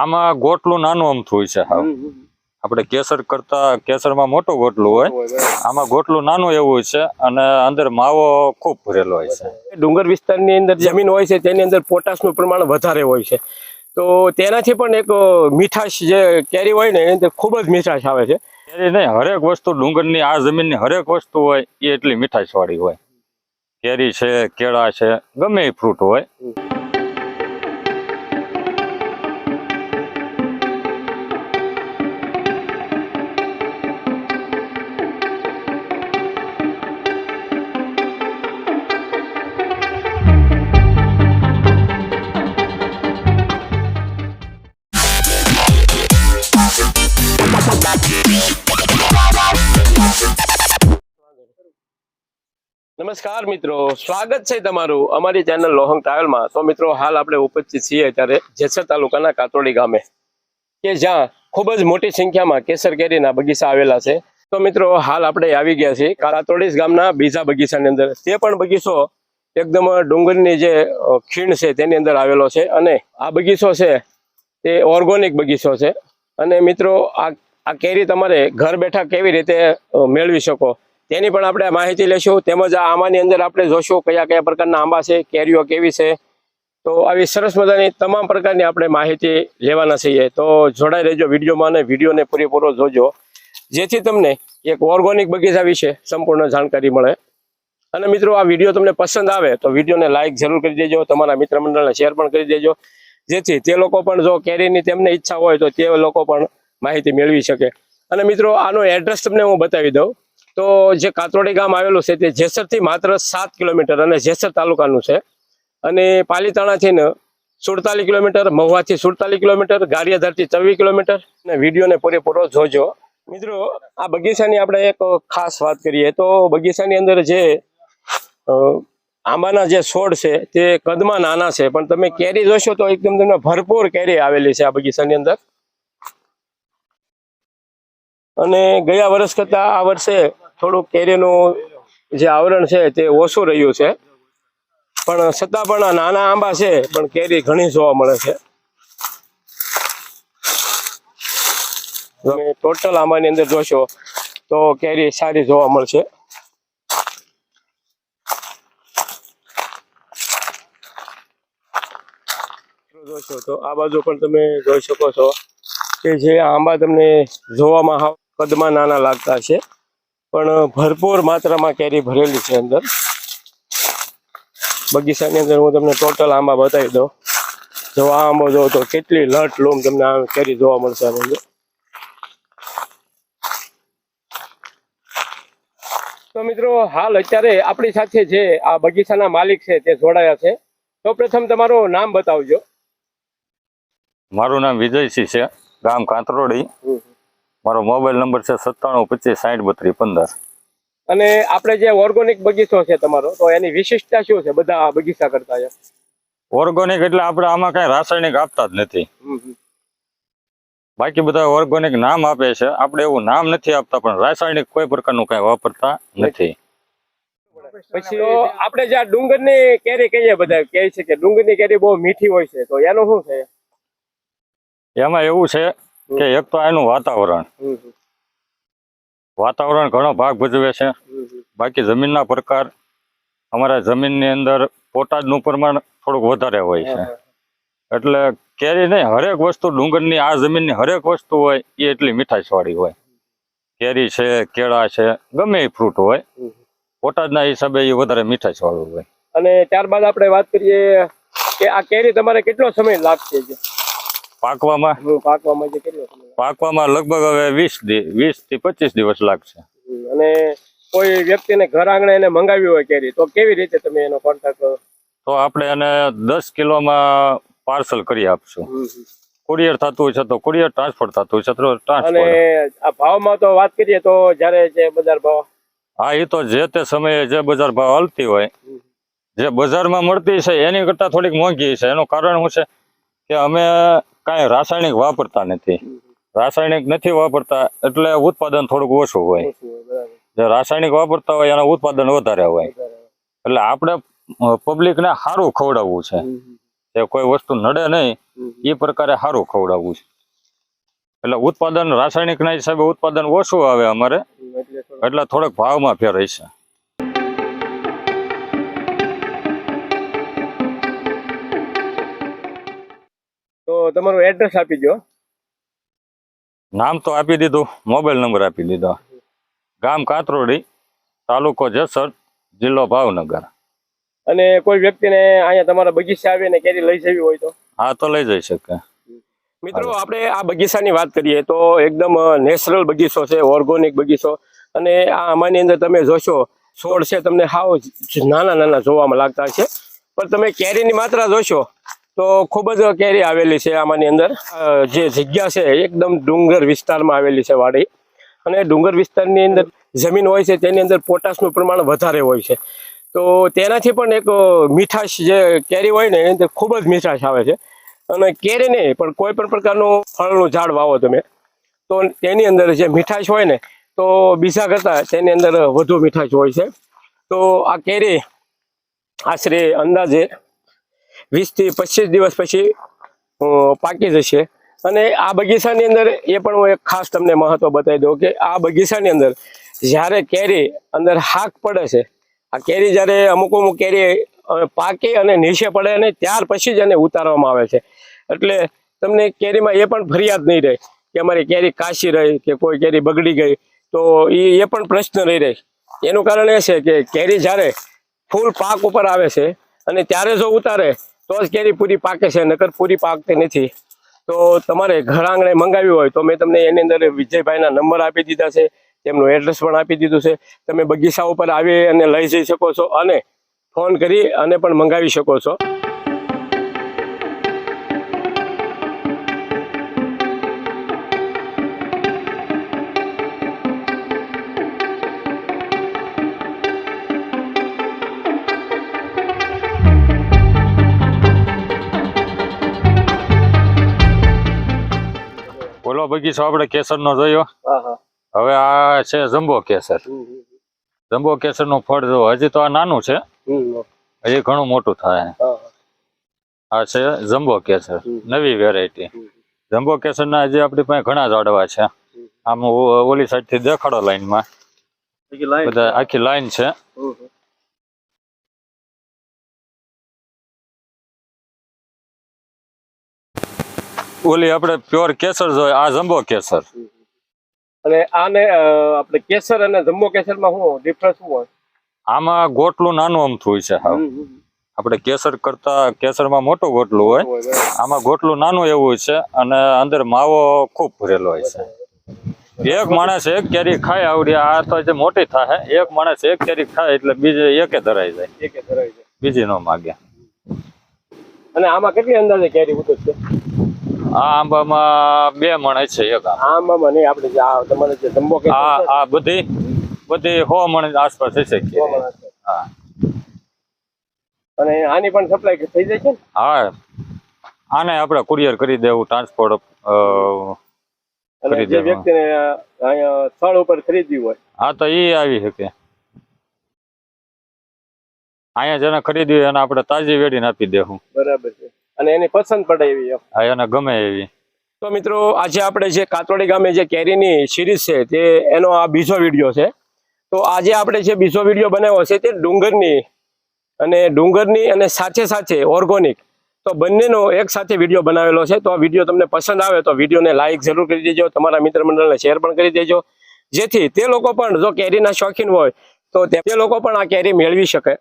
આમાં ગોટલું નાનું અમથું હોય છે હાવ. આપણે કેસર કરતા કેસરમાં મોટું ગોટલું હોય. આમાં ગોટલું નાનું એવું હોય છે અને અંદર માવો ખૂબ ભરેલો હોય છે. ડુંગર વિસ્તારની અંદર જમીન હોય છે તેની અંદર પોટાશનું પ્રમાણ વધારે હોય છે. તો તેનાથી પણ એક મીઠાશ જે કેરી હોય ને એની અંદર ખૂબ જ મીઠાશ આવે છે. કેરી નહીં હરેક વસ્તુ ડુંગરની આ જમીનની હરેક વસ્તુ હોય એ એટલી મીઠાશવાળી હોય. કેરી છે કેળા છે ગમે એ ફ્રૂટ હોય. નમસ્કાર મિત્રો, સ્વાગત છે તમારું અમારી ચેનલ લોહંગ ટ્રાવેલમાં તો મિત્રો, હાલ આપણે ઉપસ્થિત છીએ અત્યારે જેસર તાલુકાના કાતોડી ગામે, કે જ્યાં ખૂબ જ મોટી સંખ્યામાં કેસર કેરીના બગીચા આવેલા છે. તો મિત્રો, હાલ આપણે આવી ગયા છીએ કાતોડી ગામના બીજા બગીચાની અંદર. તે પણ બગીચો એકદમ ડુંગરની જે ખીણ છે તેની અંદર આવેલો છે અને આ બગીચો છે તે ઓર્ગોનિક બગીચો છે. અને મિત્રો, આ આ કેરી તમારે ઘર બેઠા કેવી રીતે મેળવી શકો? તેની પણ આપણે માહિતી લેશું તેમજ આ આંબાની અંદર આપણે જોશું કયા કયા પ્રકારના આંબા છે, કેરીઓ કેવી છે. તો આવી સરસ મજાની તમામ પ્રકારની આપણે માહિતી લેવાના છીએ. તો જોડાઈ રહેજો વિડીયોમાં અને વિડીયોને પૂરેપૂરો જોજો. જેથી તમને એક ઓર્ગોનિક બગીચા વિશે સંપૂર્ણ જાણકારી મળે. અને મિત્રો, આ વીડિયો તમને પસંદ આવે તો વિડીયોને લાઇક જરૂર કરી દેજો, તમારા મિત્ર મંડળને શેર પણ કરી દેજો. જેથી તે લોકો પણ જો કેરીની તેમને ઈચ્છા હોય તો તે લોકો પણ માહિતી મેળવી શકે. અને મિત્રો, આનો એડ્રેસ તમને હું બતાવી દઉં. તો જે કાતરોડી ગામ આવેલું છે તે જેસરથી માત્ર સાત કિલોમીટર અને જેસર તાલુકાનું છે. અને પાલીતાણાથી ને સુડતાલીસ કિલોમીટર, મહુવાથી સુડતાલીસ કિલોમીટર, ગારિયાધારથી ચોવીસ કિલોમીટર. અને વિડીયોને પૂરેપૂરો જોજો. મિત્રો, આ બગીચાની આપણે એક ખાસ વાત કરીએ તો બગીચાની અંદર જે આંબાના જે છોડ છે તે કદમાં નાના છે, પણ તમે કેરી જોશો તો એકદમ તમને ભરપૂર કેરી આવેલી છે આ બગીચાની અંદર. અને ગયા વર્ષ કરતા આ વર્ષે થોડુંક કેરીનું જે આવરણ છે તે ઓછું રહ્યું છે. પણ છતાં પણ આ નાના આંબા છે, પણ કેરી ઘણી જોવા મળે છે. તમે ટોટલ આંબાની અંદર જોશો તો કેરી સારી જોવા મળશે. જોશો તો આ બાજુ પણ તમે જોઈ શકો છો કે જે આંબા તમને જોવામાં કદમાં નાના લાગતા છે. પણ ભરપૂર માત્રામાં કેરી ભરેલી છે અંદર. બગીચાની અંદર હું તમને ટોટલ આંબા બતાવી દઉં. જો આ આંબો જોવો તો કેટલી લટ લૂમ તમને આ કેરી જોવા મળશે આની અંદર. તો મિત્રો હાલ અત્યારે આપણી સાથે જે આ બગીચાના માલિક છે તે જોડાયા છે. તો પ્રથમ તમારું નામ બતાવજો. મારું નામ વિજયસિંહ છે. ગામ કાંતરોડી. મારો મોબાઈલ નંબર છે સત્તાણું પચીસ સાઠ બત્રીસ પંદર. અને આપણે જે ઓર્ગોનિક બગીચો છે તમારો તો એની વિશિષ્ટતા શું છે બધા બગીચા કરતા છે ઓર્ગોનિક એટલે આપણે આમાં કઈ રાસાયણિક આપતા જ નથી. બાકી બધા ઓર્ગોનિક નામ આપે છે. આપણે એવું નામ નથી આપતા પણ રાસાયણિક કોઈ પ્રકારનું કઈ વાપરતા નથી. પછી આપણે જે ડુંગર ડુંગરની કેરી કહીએ બધા કહે છે કે ડુંગરની કેરી બહુ મીઠી હોય છે તો એનું શું છે? એમાં એવું છે કે એક તો આનું વાતાવરણ. વાતાવરણ ઘણો ભાગ ભજવે છે. બાકી જમીનના પ્રકાર અમારા જમીનની અંદર પોટાશનું પ્રમાણ થોડુંક વધારે હોય છે. એટલે કેરી નહીં હરેક વસ્તુ ડુંગરની આ જમીનની હરેક વસ્તુ હોય એ એટલી મીઠાશ વાળી હોય. કેરી છે કેળા છે ગમે એ ફ્રૂટ હોય પોટાશના હિસાબે એ વધારે મીઠાશ વાળું હોય. અને ત્યારબાદ આપણે વાત કરીએ કે આ કેરી તમારે કેટલો સમય લાગશે? પાકવામાં? પાકવામાં જે કેટલો પાકવામાં લગભગ હવે વીસ વીસથી પચીસ દિવસ લાગશે. અને કોઈ વ્યક્તિને ઘર આંગણે એને મંગાવી હોય કેરી તો કેવી રીતે તમે એનો કોન્ટેક્ટ તો આપણે એને દસ કિલોમાં પાર્સલ કરી આપશું. કુરિયર થતું છે તો કુરિયર ટ્રાન્સફર થતું છે તો અને આ ભાવમાં તો વાત કરીએ તો જ્યારે જે બજાર ભાવ? હા એ તો જે તે સમયે જે બજાર ભાવ હાલતી હોય જે બજારમાં મળતી છે એની કરતાં થોડીક મોંઘી છે. એનું કારણ શું છે કે અમે કાંઈ રાસાયણિક વાપરતા નથી. રાસાયણિક નથી વાપરતા એટલે ઉત્પાદન થોડુંક ઓછું હોય. જે રાસાયણિક વાપરતા હોય એનું ઉત્પાદન વધારે હોય. એટલે આપણે પબ્લિકને સારું ખવડાવવું છે. એ કોઈ વસ્તુ નડે નહીં એ પ્રકારે સારું ખવડાવવું છે. એટલે ઉત્પાદન રાસાયણિકના હિસાબે ઉત્પાદન ઓછું આવે અમારે. એટલે થોડોક ભાવમાં ફેર છે તમારું એડ્રેસ આપી દો નામ તો આપી દીધું મોબાઈલ નંબર આપી દીધો. ગામ કાતરોડી તાલુકો જસર જિલ્લો ભાવનગર. અને કોઈ વ્યક્તિને અહીંયા તમારા બગીચા આવીને કેરી લઈ જવી હોય તો? હા તો લઈ જઈ શકે. મિત્રો આપણે આ બગીચાની વાત કરીએ તો એકદમ નેચરલ બગીચો છે ઓર્ગોનિક બગીચો. અને આ આમાંની અંદર તમે જોશો છોડ છે તમને હાવ નાના નાના જોવામાં લાગતા છે પણ તમે કેરીની માત્રા જોશો તો ખૂબ જ કેરી આવેલી છે આમાંની અંદર. જે જગ્યા છે એકદમ ડુંગર વિસ્તારમાં આવેલી છે વાડી. અને ડુંગર વિસ્તારની અંદર જમીન હોય છે તેની અંદર પોટાશનું પ્રમાણ વધારે હોય છે. તો તેનાથી પણ એક મીઠાશ જે કેરી હોય ને એની અંદર ખૂબ જ મીઠાશ આવે છે. અને કેરી નહીં, પણ કોઈ પણ પ્રકારનું ફળનું ઝાડ વાવો તમે, તો તેની અંદર જે મીઠાશ હોય ને, તો બીજા કરતાં તેની અંદર વધુ મીઠાશ હોય છે. તો આ કેરી આશરે અંદાજે વીસથી પચીસ દિવસ પછી પાકી જશે. અને આ બગીચાની અંદર એ પણ હું એક ખાસ તમને મહત્વ બતાવી દઉં કે આ બગીચાની અંદર જ્યારે કેરી અંદર હાક પડે છે, આ કેરી જ્યારે અમુક અમુક કેરી પાકે અને નીચે પડે અને ત્યાર પછી જ એને ઉતારવામાં આવે છે. એટલે તમને કેરીમાં એ પણ ફરિયાદ નહીં રહે કે અમારી કેરી કાશી રહી કે કોઈ કેરી બગડી ગઈ, તો એ એ પણ પ્રશ્ન રહી રહે. એનું કારણ એ છે કે કેરી જ્યારે ફૂલ પાક ઉપર આવે છે અને ત્યારે જો ઉતારે, તો જ કેરી પૂરી પાકે છે, નકર પૂરી પાકતી નથી. તો તમારે ઘર આંગણે મંગાવી હોય, તો મેં તમને એની અંદર વિજયભાઈના નંબર આપી દીધા છે, તેમનું એડ્રેસ પણ આપી દીધું છે. તમે બગીચા ઉપર આવી અને લઈ જઈ શકો છો અને ફોન કરી અને પણ મંગાવી શકો છો. ઓલો બગીચો આપણે કેસરનો જોયો. હવે આ છે જમ્બો કેસર. જમ્બો કેસરનું ફળ જો હજી તો આ નાનું છે. હજી ઘણું મોટું થાય. આ છે જમ્બો કેસર. નવી વેરાયટી જમ્બો કેસરના હજી આપણી પાસે ઘણા ઝાડવા છે. આમ ઓલી સાઈડથી દેખાડો લાઈનમાં બધા આખી લાઈન છે. ઓલી આપણે પ્યોર કેસર જોઈએ આ જમ્બો કેસર. અને આને આપણે કેસર અને જમ્બો કેસરમાં શું ડિફરન્સ શું હોય? આમાં ગોટલું નાનું અમથું હોય છે હા. આપણે કેસર કરતા કેસરમાં મોટું ગોટલું હોય. આમાં ગોટલું નાનું એવું હોય છે અને અંદર માવો ખૂબ ભરેલો હોય છે. એક માણસ એક કેરી ખાય આવડી આ તો જે મોટી થાય એક માણસ એક કેરી ખાય એટલે બીજે એકે ધરાઈ જાય. એકે બીજી નો માગે. અને આમાં કેટલી અંદાજે કેરી ઉતરશે? આંબામાં બે મણ છે એક આંબા. નહીં આપણે તમારે જે જમ્બો કેસર આ બધી બધી હો મણ આસપાસ છે. હા. અને આની પણ સપ્લાય થઈ જાય છે હા. આને આપણે કુરિયર કરી દેવું ટ્રાન્સપોર્ટ અને જે. વ્યક્તિને સ્થળ ઉપર ખરીદવી હોય. હા તો એ આવી શકે. અહીંયા જેને ખરીદવી એને આપણે તાજી વેડીને આપી દેવું. બરાબર છે. અને એની પસંદ પડે એવી. એને ગમે એવી. તો મિત્રો આજે આપણે જે કાતરોડી ગામે જે કેરીની સિરીઝ છે તે એનો આ બીજો વીડિયો છે. તો આજે આપણે જે બીજો વીડિયો બનાવ્યો છે તે ડુંગરની અને ડુંગરની અને સાથે સાથે ઓર્ગોનિક. તો બંનેનો એક સાથે વીડિયો બનાવેલો છે. તો આ વીડિયો તમને પસંદ આવે તો વિડીયોને લાઇક જરૂર કરી દેજો તમારા મિત્ર મંડળને શેર પણ કરી દેજો. જેથી તે લોકો પણ જો કેરીના શોખીન હોય તો તે તે લોકો પણ આ કેરી મેળવી શકે.